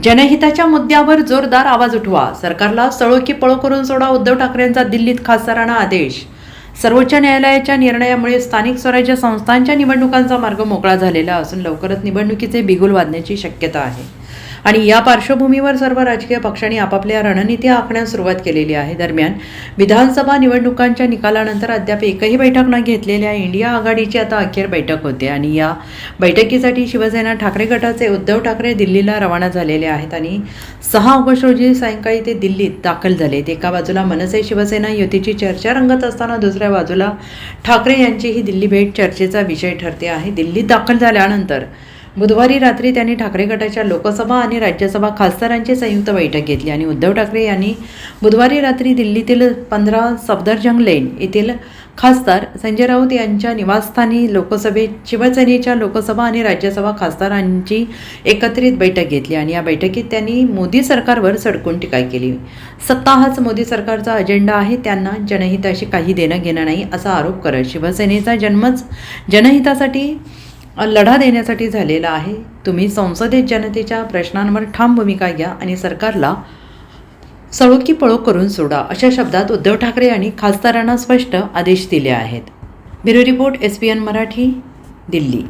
जनहिताच्या मुद्द्यावर जोरदार आवाज उठवा. सरकारला सळो की पळो करून सोडा उद्धव ठाकरेंचा दिल्लीत खासदारांना आदेश. सर्वोच्च न्यायालयाच्या निर्णयामुळे स्थानिक स्वराज्य संस्थांच्या निवडणुकांचा मार्ग मोकळा झालेला असून लवकरच निवडणुकीचे बिगुल वाजण्याची शक्यता आहे. आणि या पार्श्वभूमीवर सर्व राजकीय पक्षांनी आपापल्या रणनीती आखण्यास सुरुवात केलेली आहे. दरम्यान विधानसभा निवडणुकांच्या निकालानंतर अद्याप एकही बैठक न घेतलेल्या इंडिया आघाडीची आता अखेर बैठक होते आणि या बैठकीसाठी शिवसेना ठाकरे गटाचे उद्धव ठाकरे दिल्लीला रवाना झालेले आहेत आणि सहा ऑगस्ट रोजी सायंकाळी ते दिल्लीत दाखल झालेत एका बाजूला मनसे शिवसेना युतीची चर्चा रंगत असताना दुसऱ्या बाजूला ठाकरे यांची ही दिल्ली भेट चर्चेचा विषय ठरते आहे. दिल्लीत दाखल झाल्यानंतर बुधवारी रात्री त्यांनी ठाकरे गटाच्या लोकसभा आणि राज्यसभा खासदारांची संयुक्त बैठक घेतली आणि उद्धव ठाकरे यांनी बुधवारी रात्री दिल्लीतील पंधरा सफदरजंग लेन येथील खासदार संजय राऊत यांच्या निवासस्थानी लोकसभेत शिवसेनेच्या लोकसभा आणि राज्यसभा खासदारांची एकत्रित बैठक घेतली आणि या बैठकीत त्यांनी मोदी सरकारवर सडकून टीका केली. सत्ता हाच मोदी सरकारचा अजेंडा आहे त्यांना जनहिताशी काही देणं घेणं नाही असा आरोप करत शिवसेनेचा जन्मच जनहितासाठी लढा देण्यासाठी झालेला आहे. तुम्ही संसदेत जनतेच्या प्रश्नांवर ठाम भूमिका घ्या आणि सरकारला सळो की पळो करून सोडा अशा शब्दात उद्धव ठाकरे यांनी खासदारांना स्पष्ट आदेश दिले आहेत. Bureau report S P N Marathi Delhi.